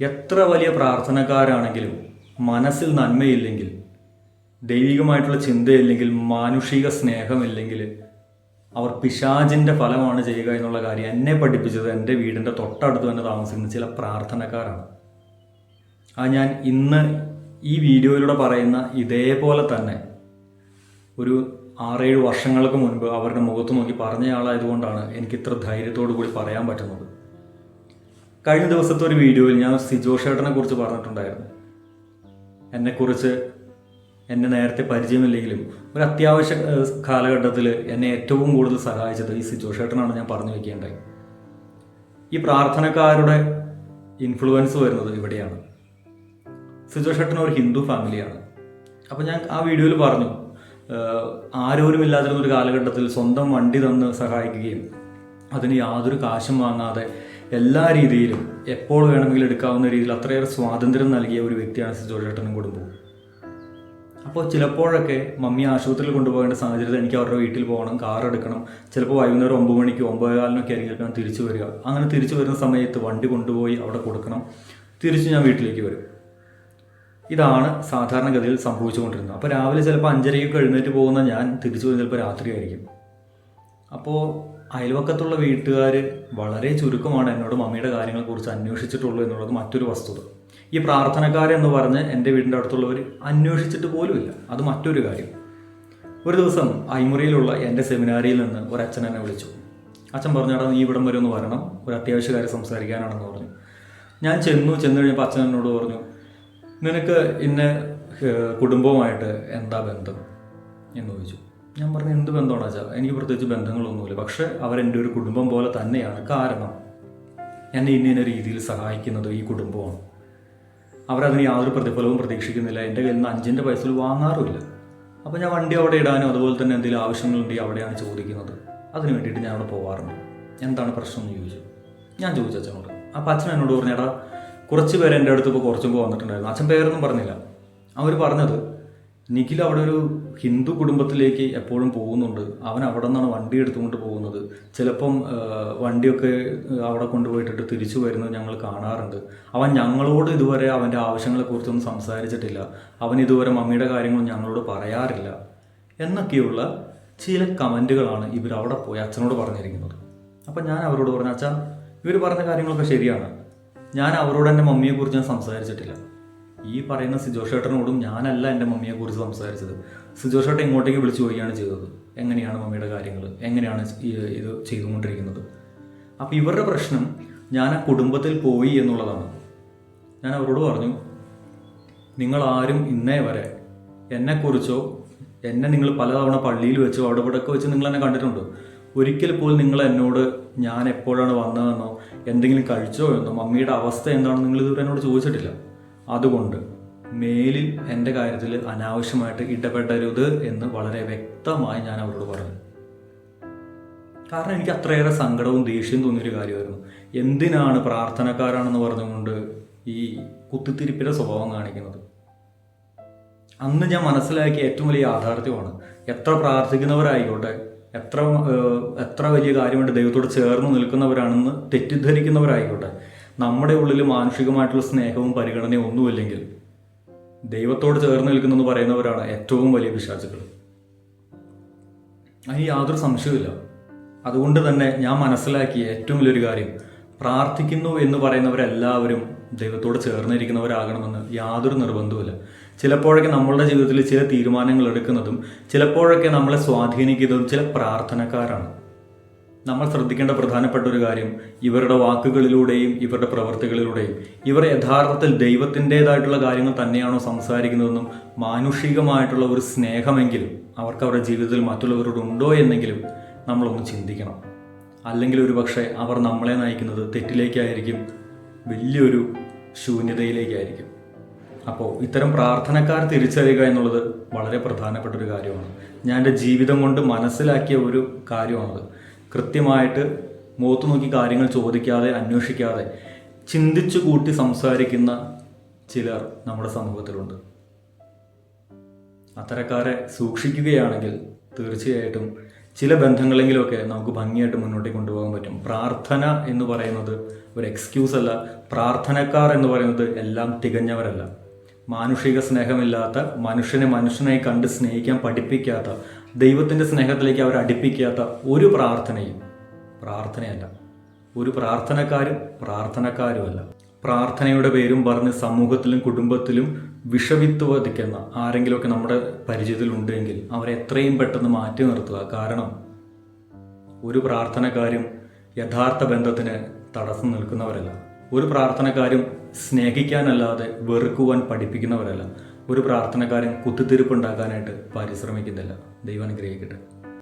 എത്ര വലിയ പ്രാർത്ഥനക്കാരാണെങ്കിലും മനസ്സിൽ നന്മയില്ലെങ്കിൽ ദൈവികമായിട്ടുള്ള ചിന്തയില്ലെങ്കിൽ മാനുഷിക സ്നേഹമില്ലെങ്കിൽ അവർ പിശാചിന്റെ ഫലമാണ് ചെയ്യുക എന്നുള്ള കാര്യം എന്നെ പഠിപ്പിച്ചത് എന്റെ വീടിന്റെ തൊട്ടടുത്ത് തന്നെ താമസിക്കുന്ന ചില പ്രാർത്ഥനക്കാരാണ്. ആ ഞാൻ ഇന്ന് ഈ വീഡിയോയിലൂടെ പറയുന്ന ഇതേപോലെ തന്നെ ഒരു ആറേഴ് വർഷങ്ങൾക്ക് മുൻപ് അവരുടെ മുഖത്ത് നോക്കി പറഞ്ഞയാളായതുകൊണ്ടാണ് എനിക്ക് ഇത്ര ധൈര്യത്തോടു കൂടി പറയാൻ പറ്റുന്നത്. കഴിഞ്ഞ ദിവസത്തെ ഒരു വീഡിയോയിൽ ഞാൻ സിജോ ഷേട്ടനെ കുറിച്ച് പറഞ്ഞിട്ടുണ്ടായിരുന്നു. എന്നെക്കുറിച്ച് എന്നെ നേരത്തെ പരിചയമില്ലെങ്കിലും ഒരു അത്യാവശ്യ കാലഘട്ടത്തിൽ എന്നെ ഏറ്റവും കൂടുതൽ സഹായിച്ചത് ഈ സിജോ ഷേട്ടനാണ് ഞാൻ പറഞ്ഞു വയ്ക്കേണ്ടത് ഈ പ്രാർത്ഥനക്കാരുടെ ഇൻഫ്ലുവൻസ് വരുന്നത് ഇവിടെയാണ്. സിജോ ഷേട്ടൻ ഒരു ഹിന്ദു ഫാമിലിയാണ്. അപ്പോൾ ഞാൻ ആ വീഡിയോയിൽ പറഞ്ഞു ആരോരുമില്ലാതിരുന്ന ഒരു കാലഘട്ടത്തിൽ സ്വന്തം വണ്ടി തന്ന് സഹായിക്കുകയും അതിന് യാതൊരു കാശും വാങ്ങാതെ എല്ലാ രീതിയിലും എപ്പോൾ വേണമെങ്കിലും എടുക്കാവുന്ന രീതിയിൽ അത്രയേറെ സ്വാതന്ത്ര്യം നൽകിയ ഒരു വ്യക്തിയാണ് സിജോ ഷേട്ടനും കുടുംബവും അപ്പോൾ ചിലപ്പോഴൊക്കെ മമ്മി ആശുപത്രിയിൽ കൊണ്ടുപോകേണ്ട സാഹചര്യത്തിൽ എനിക്ക് അവരുടെ വീട്ടിൽ പോകണം കാർ എടുക്കണം ചിലപ്പോൾ വൈകുന്നേരം ഒമ്പത് മണിക്ക് ഒമ്പത് കാലിനൊക്കെ ആയിരിക്കും ഞാൻ തിരിച്ചു വരിക. അങ്ങനെ തിരിച്ചു വരുന്ന സമയത്ത് വണ്ടി കൊണ്ടുപോയി അവിടെ കൊടുക്കണം തിരിച്ച് ഞാൻ വീട്ടിലേക്ക് വരും. ഇതാണ് സാധാരണഗതിയിൽ സംഭവിച്ചുകൊണ്ടിരുന്നത്. അപ്പോൾ രാവിലെ ചിലപ്പോൾ അഞ്ചരയ്ക്ക് എഴുന്നേറ്റ് പോകുന്ന ഞാൻ തിരിച്ചു വരുന്നത് ചിലപ്പോൾ രാത്രിയായിരിക്കും. അപ്പോൾ അയൽവക്കത്തുള്ള വീട്ടുകാർ വളരെ ചുരുക്കമാണ് എന്നോട് മമ്മിയുടെ കാര്യങ്ങളെക്കുറിച്ച് അന്വേഷിച്ചിട്ടുള്ളൂ എന്നുള്ളത് മറ്റൊരു വസ്തുത. ഈ പ്രാർത്ഥനക്കാരെന്ന് പറഞ്ഞ് എന്റെ വീടിന്റെ അടുത്തുള്ളവർ അന്വേഷിച്ചിട്ട് പോലുമില്ല അത് മറ്റൊരു കാര്യം. ഒരു ദിവസം അയിമുറിയിലുള്ള എന്റെ സെമിനാരിയിൽ നിന്ന് ഒരു അച്ഛൻ എന്നെ വിളിച്ചു. അച്ഛൻ പറഞ്ഞാടാ നീ ഇവിടം വരെ ഒന്ന് വരണം. ഒരു അത്യാവശ്യ കാര്യം സംസാരിക്കാനാണെന്ന് പറഞ്ഞു. ഞാൻ ചെന്നു ചെന്ന് കഴിഞ്ഞപ്പോൾ അച്ഛൻ എന്നോട് പറഞ്ഞു നിനക്ക് ഇന്ന കുടുംബവുമായിട്ട് എന്താ ബന്ധം? എന്ന് ചോദിച്ചു. ഞാൻ പറഞ്ഞു എന്ത് ബന്ധമാണ് അച്ഛാ എനിക്ക് പ്രത്യേകിച്ച് ബന്ധങ്ങളൊന്നുമില്ല. പക്ഷെ അവരെന്റെ ഒരു കുടുംബം പോലെ തന്നെയാണ്. കാരണം എന്നെ ഇന്ന ഇന്ന രീതിയിൽ സഹായിക്കുന്നത് ഈ കുടുംബമാണ്. അവരതിന് യാതൊരു പ്രതിഫലവും പ്രതീക്ഷിക്കുന്നില്ല. എന്റെ കയ്യിൽ നിന്ന് അഞ്ചിന്റെ പൈസ വാങ്ങാറുമില്ല. അപ്പോൾ ഞാൻ വണ്ടി അവിടെ ഇടാനും അതുപോലെ തന്നെ എന്തെങ്കിലും ആവശ്യങ്ങളുണ്ടെങ്കിൽ അവിടെയാണ് ചോദിക്കുന്നത്. അതിന് വേണ്ടിയിട്ട് ഞാൻ അവിടെ പോകാറുണ്ട് എന്താണ് പ്രശ്നം എന്ന് ചോദിച്ചു. ഞാൻ ചോദിച്ചു അച്ഛനോട്. അപ്പോൾ അച്ഛൻ എന്നോട് പറഞ്ഞു എടാ കുറച്ച് പേര് എന്റെ അടുത്ത് ഇപ്പോൾ കുറച്ചും മുമ്പ് വന്നിട്ടുണ്ടായിരുന്നു. അച്ഛൻ പേരൊന്നും പറഞ്ഞില്ല. അവർ പറഞ്ഞത് നിഖിൽ അവിടെ ഒരു ഹിന്ദു കുടുംബത്തിലേക്ക് എപ്പോഴും പോകുന്നുണ്ട്. അവൻ അവിടെ നിന്നാണ് വണ്ടി എടുത്തുകൊണ്ട് പോകുന്നത്. ചിലപ്പം വണ്ടിയൊക്കെ അവിടെ കൊണ്ടുപോയിട്ടിട്ട് തിരിച്ചു വരുന്നത് ഞങ്ങൾ കാണാറുണ്ട്. അവൻ ഞങ്ങളോട് ഇതുവരെ അവന്റെ ആവശ്യങ്ങളെക്കുറിച്ചൊന്നും സംസാരിച്ചിട്ടില്ല. അവൻ ഇതുവരെ മമ്മിയുടെ കാര്യങ്ങളും ഞങ്ങളോട് പറയാറില്ല. എന്നൊക്കെയുള്ള ചില കമന്റുകളാണ് ഇവർ അവിടെ പോയി അച്ഛനോട് പറഞ്ഞിരിക്കുന്നത്. അപ്പം ഞാൻ അവരോട് പറഞ്ഞു അച്ഛാ ഇവർ പറഞ്ഞ കാര്യങ്ങളൊക്കെ ശരിയാണ്. ഞാൻ അവരോട് എന്റെ മമ്മിയെക്കുറിച്ച് ഞാൻ സംസാരിച്ചിട്ടില്ല. ഈ പറയുന്ന സിജോഷേട്ടനോടും ഞാനല്ല എന്റെ മമ്മിയെക്കുറിച്ച് സംസാരിച്ചത്. സിജോഷേട്ടൻ ഇങ്ങോട്ടേക്ക് വിളിച്ചു പോവുകയാണ് ചെയ്തത്. എങ്ങനെയാണ് മമ്മിയുടെ കാര്യങ്ങൾ? എങ്ങനെയാണ് ഇത് ചെയ്തുകൊണ്ടിരിക്കുന്നത്? അപ്പോൾ ഇവരുടെ പ്രശ്നം ഞാൻ ആ കുടുംബത്തിൽ പോയി എന്നുള്ളതാണ്. ഞാൻ അവരോട് പറഞ്ഞു നിങ്ങൾ ആരും ഇന്നേ വരെ എന്നെക്കുറിച്ചോ എന്നെ നിങ്ങൾ പലതവണ പള്ളിയിൽ വെച്ചോ അവിടെ ഇവിടെയൊക്കെ വെച്ച് നിങ്ങൾ എന്നെ കണ്ടിട്ടുണ്ട്? ഒരിക്കൽ പോലും നിങ്ങൾ എന്നോട് ഞാൻ എപ്പോഴാണ് വന്നതെന്നോ എന്തെങ്കിലും കഴിച്ചോ എന്നോ മമ്മിയുടെ അവസ്ഥ എന്താണെന്ന് നിങ്ങൾ ഇതുവരെ എന്നോട് ചോദിച്ചിട്ടില്ല. അതുകൊണ്ട് മേലിൽ എന്റെ കാര്യത്തിൽ അനാവശ്യമായിട്ട് ഇടപെടരുത് എന്ന് വളരെ വ്യക്തമായി ഞാൻ അവരോട് പറഞ്ഞു. കാരണം എനിക്ക് അത്രയേറെ സങ്കടവും ദേഷ്യവും തോന്നിയൊരു കാര്യമായിരുന്നു. എന്തിനാണ് പ്രാർത്ഥനക്കാരാണെന്ന് പറഞ്ഞുകൊണ്ട് ഈ കുത്തിത്തിരിപ്പിന്റെ സ്വഭാവം കാണിക്കുന്നത്? അന്ന് ഞാൻ മനസ്സിലാക്കിയ ഏറ്റവും വലിയ യാഥാർത്ഥ്യമാണ്. എത്ര പ്രാർത്ഥിക്കുന്നവരായിക്കോട്ടെ എത്ര എത്ര വലിയ കാര്യമായിട്ട് ദൈവത്തോട് ചേർന്ന് നിൽക്കുന്നവരാണെന്ന് തെറ്റിദ്ധരിക്കുന്നവരായിക്കോട്ടെ നമ്മുടെ ഉള്ളിൽ മാനുഷികമായിട്ടുള്ള സ്നേഹവും പരിഗണനയും ഒന്നുമില്ലെങ്കിൽ ദൈവത്തോട് ചേർന്ന് നിൽക്കുന്നെന്ന് പറയുന്നവരാണ് ഏറ്റവും വലിയ പിശാചുകൾ അതിന് യാതൊരു സംശയവുമില്ല. അതുകൊണ്ട് തന്നെ ഞാൻ മനസ്സിലാക്കിയ ഏറ്റവും വലിയൊരു കാര്യം പ്രാർത്ഥിക്കുന്നു എന്ന് പറയുന്നവരെല്ലാവരും ദൈവത്തോട് ചേർന്നിരിക്കുന്നവരാകണമെന്ന് യാതൊരു നിർബന്ധവുമില്ല. ചിലപ്പോഴൊക്കെ നമ്മളുടെ ജീവിതത്തിൽ ചില തീരുമാനങ്ങൾ എടുക്കുന്നതും ചിലപ്പോഴൊക്കെ നമ്മളെ സ്വാധീനിക്കുന്നതും ചില പ്രാർത്ഥനക്കാരാണ്. നമ്മൾ ശ്രദ്ധിക്കേണ്ട പ്രധാനപ്പെട്ട ഒരു കാര്യം ഇവരുടെ വാക്കുകളിലൂടെയും ഇവരുടെ പ്രവർത്തികളിലൂടെയും. ഇവർ യഥാർത്ഥത്തിൽ ദൈവത്തിന്റെതായിട്ടുള്ള കാര്യങ്ങൾ തന്നെയാണോ സംസാരിക്കുന്നതെന്നും മാനുഷികമായിട്ടുള്ള ഒരു സ്നേഹമെങ്കിലും അവർക്ക് അവരുടെ ജീവിതത്തിൽ മറ്റുള്ളവരോട് ഉണ്ടോ എന്നെങ്കിലും നമ്മളൊന്ന് ചിന്തിക്കണം. അല്ലെങ്കിൽ ഒരു പക്ഷേ അവർ നമ്മളെ നയിക്കുന്നത് തെറ്റിലേക്കായിരിക്കും വലിയൊരു ശൂന്യതയിലേക്കായിരിക്കും. അപ്പോൾ ഇത്തരം പ്രാർത്ഥനക്കാർ തിരിച്ചറിയുക എന്നുള്ളത് വളരെ പ്രധാനപ്പെട്ട ഒരു കാര്യമാണ്. ഞാൻ എന്റെ ജീവിതം കൊണ്ട് മനസ്സിലാക്കിയ ഒരു കാര്യമാണത്. കൃത്യമായിട്ട് മുഖത്ത് നോക്കി കാര്യങ്ങൾ ചോദിക്കാതെ അന്വേഷിക്കാതെ ചിന്തിച്ചു കൂട്ടി സംസാരിക്കുന്ന ചിലർ നമ്മുടെ സമൂഹത്തിലുണ്ട്. അത്തരക്കാരെ സൂക്ഷിക്കുകയാണെങ്കിൽ തീർച്ചയായിട്ടും ചില ബന്ധങ്ങളെങ്കിലുമൊക്കെ നമുക്ക് ഭംഗിയായിട്ട് മുന്നോട്ട് കൊണ്ടുപോകാൻ പറ്റും. പ്രാർത്ഥന എന്ന് പറയുന്നത് ഒരു എക്സ്ക്യൂസ് അല്ല. പ്രാർത്ഥനക്കാർ എന്ന് പറയുന്നത് എല്ലാം തികഞ്ഞവരല്ല. മാനുഷിക സ്നേഹമില്ലാത്ത മനുഷ്യനെ മനുഷ്യനായി കണ്ട് സ്നേഹിക്കാൻ പഠിപ്പിക്കാത്ത ദൈവത്തിന്റെ സ്നേഹത്തിലേക്ക് അവർ അടുപ്പിക്കാത്ത ഒരു പ്രാർത്ഥനയും പ്രാർത്ഥനയല്ല. ഒരു പ്രാർത്ഥനക്കാരും പ്രാർത്ഥനക്കാരുമല്ല. പ്രാർത്ഥനയുടെ പേരും പറഞ്ഞ് സമൂഹത്തിലും കുടുംബത്തിലും വിഷവിത്ത് വധിക്കുന്ന ആരെങ്കിലുമൊക്കെ നമ്മുടെ പരിചയത്തിലുണ്ടെങ്കിൽ അവരെ എത്രയും പെട്ടെന്ന് മാറ്റി നിർത്തുക. കാരണം ഒരു പ്രാർത്ഥനക്കാരും യഥാർത്ഥ ബന്ധത്തിന് തടസ്സം നിൽക്കുന്നവരല്ല. ഒരു പ്രാർത്ഥനക്കാരും സ്നേഹിക്കാനല്ലാതെ വെറുക്കുവാൻ പഠിപ്പിക്കുന്നവരല്ല. ഒരു പ്രാർത്ഥനക്കാരൻ കുത്തിത്തിരിപ്പുണ്ടാക്കാനായിട്ട് പരിശ്രമിക്കുന്നില്ല. ദൈവം അനുഗ്രഹിക്കട്ടെ.